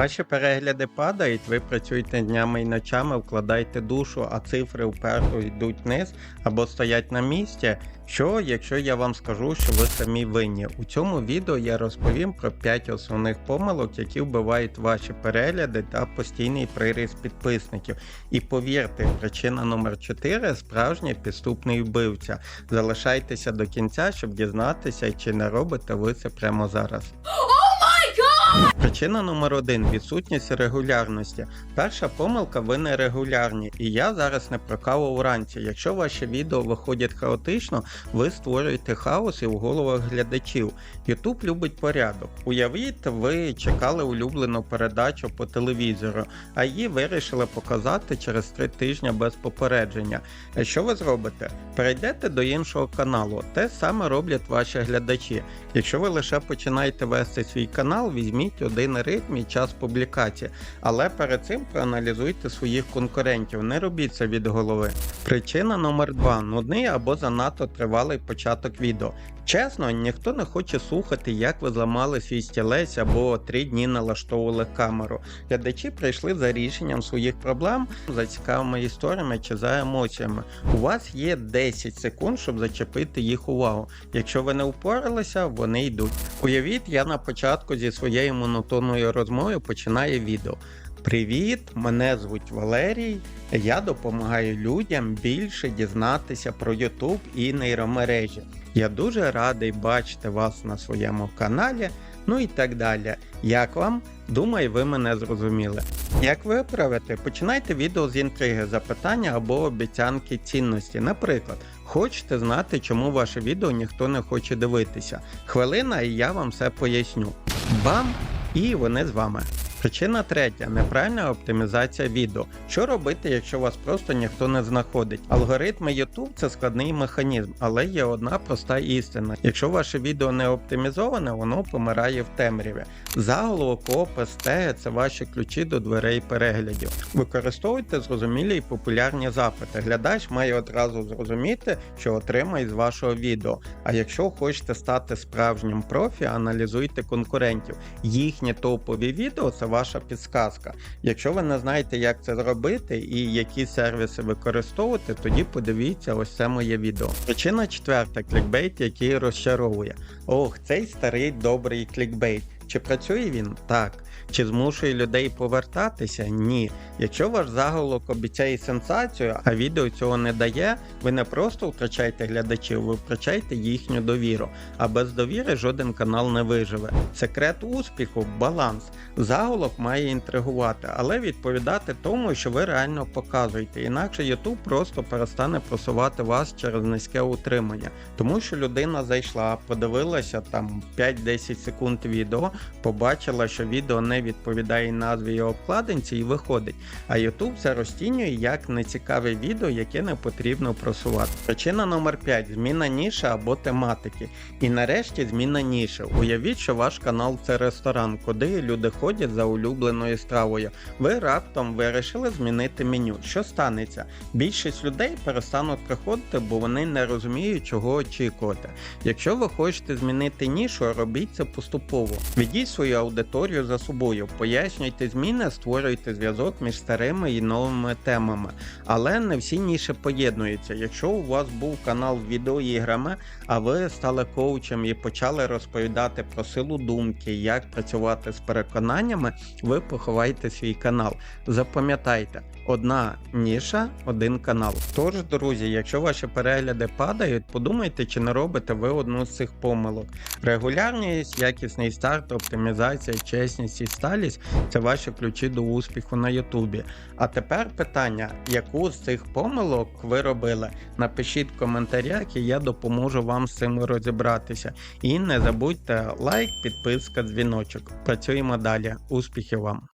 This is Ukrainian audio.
Ваші перегляди падають, ви працюєте днями і ночами, вкладаєте душу, а цифри вперто йдуть вниз або стоять на місці. Що, якщо я вам скажу, що ви самі винні? У цьому відео я розповім про 5 основних помилок, які вбивають ваші перегляди та постійний приріст підписників. І повірте, причина номер 4 справжній підступний вбивця. Залишайтеся до кінця, щоб дізнатися, чи не робите ви це прямо зараз. Причина номер один відсутність регулярності. Перша помилка ви не регулярні, і я зараз не про каву вранці. Якщо ваші відео виходять хаотично, ви створюєте хаос і в головах глядачів. YouTube любить порядок. Уявіть, ви чекали улюблену передачу по телевізору, а її вирішили показати через три тижні без попередження. Е, Що ви зробите? Перейдете до іншого каналу. Те саме роблять ваші глядачі. Якщо ви лише починаєте вести свій канал, візьміть один ритм і час публікації, але перед цим проаналізуйте своїх конкурентів, не робіть це від голови. Причина номер 2 нудний або занадто тривалий початок відео. Чесно, ніхто не хоче слухати, як ви зламали свій стілець або три дні налаштовували камеру. Глядачі прийшли за рішенням своїх проблем, за цікавими історіями чи за емоціями. У вас є 10 секунд, щоб зачепити їх увагу. Якщо ви не впоралися, вони йдуть. Уявіть, я на початку зі своєю монотонною розмовою починаю відео. Привіт, мене звуть Валерій. Я допомагаю людям більше дізнатися про YouTube і нейромережі. Я дуже радий бачити вас на своєму каналі, ну і так далі. Як вам? Думаю, ви мене зрозуміли. Як виправити? Починайте відео з інтриги, запитання або обіцянки цінності. Наприклад, хочете знати, чому ваше відео ніхто не хоче дивитися. Хвилина, і я вам все поясню. Бам! І вони з вами. Причина третя неправильна оптимізація відео. Що робити, якщо вас просто ніхто не знаходить? Алгоритми YouTube це складний механізм, але є одна проста істина. Якщо ваше відео не оптимізоване, воно помирає в темряві. Заголовок, опис, теги – це ваші ключі до дверей переглядів. Використовуйте зрозумілі і популярні запити. Глядач має одразу зрозуміти, що отримає з вашого відео. А якщо хочете стати справжнім профі, аналізуйте конкурентів. Їхні топові відео це ваша підсказка. Якщо ви не знаєте, як це зробити і які сервіси використовувати, тоді подивіться ось це моє відео. Причина четверта клікбейт, який розчаровує. Ох, цей старий добрий клікбейт. Чи працює він? Так. Чи змушує людей повертатися? Ні. Якщо ваш заголовок обіцяє сенсацію, а відео цього не дає, ви не просто втрачаєте глядачів, ви втрачаєте їхню довіру. А без довіри жоден канал не виживе. Секрет успіху баланс. Заголовок має інтригувати, але відповідати тому, що ви реально показуєте. Інакше YouTube просто перестане просувати вас через низьке утримання. Тому що людина зайшла, подивилася там 5-10 секунд відео, побачила, що відео не відповідає назві і обкладинці і виходить. А YouTube це розцінює як нецікаве відео, яке не потрібно просувати. Причина номер 5 зміна ніші або тематики. І нарешті зміна ніші. Уявіть, що ваш канал це ресторан, куди люди ходять за улюбленою стравою. Ви раптом вирішили змінити меню. Що станеться? Більшість людей перестануть приходити, бо вони не розуміють, чого очікувати. Якщо ви хочете змінити нішу, робіть це поступово. Ведіть свою аудиторію за собою, пояснюйте зміни, створюйте зв'язок між старими і новими темами. Але не всі ніші поєднуються. Якщо у вас був канал з відеоіграми, а ви стали коучем і почали розповідати про силу думки, як працювати з переконаннями, ви поховаєте свій канал. Запам'ятайте, одна ніша, один канал. Тож, друзі, якщо ваші перегляди падають, подумайте, чи не робите ви одну з цих помилок. Регулярність, якісний старт, оптимізація, чесність і сталість це ваші ключі до успіху на Ютубі. А тепер питання, яку з цих помилок ви робили? Напишіть в коментарях, і я допоможу вам з цим розібратися. І не забудьте лайк, підписка, дзвіночок. Працюємо далі. Успіхів вам!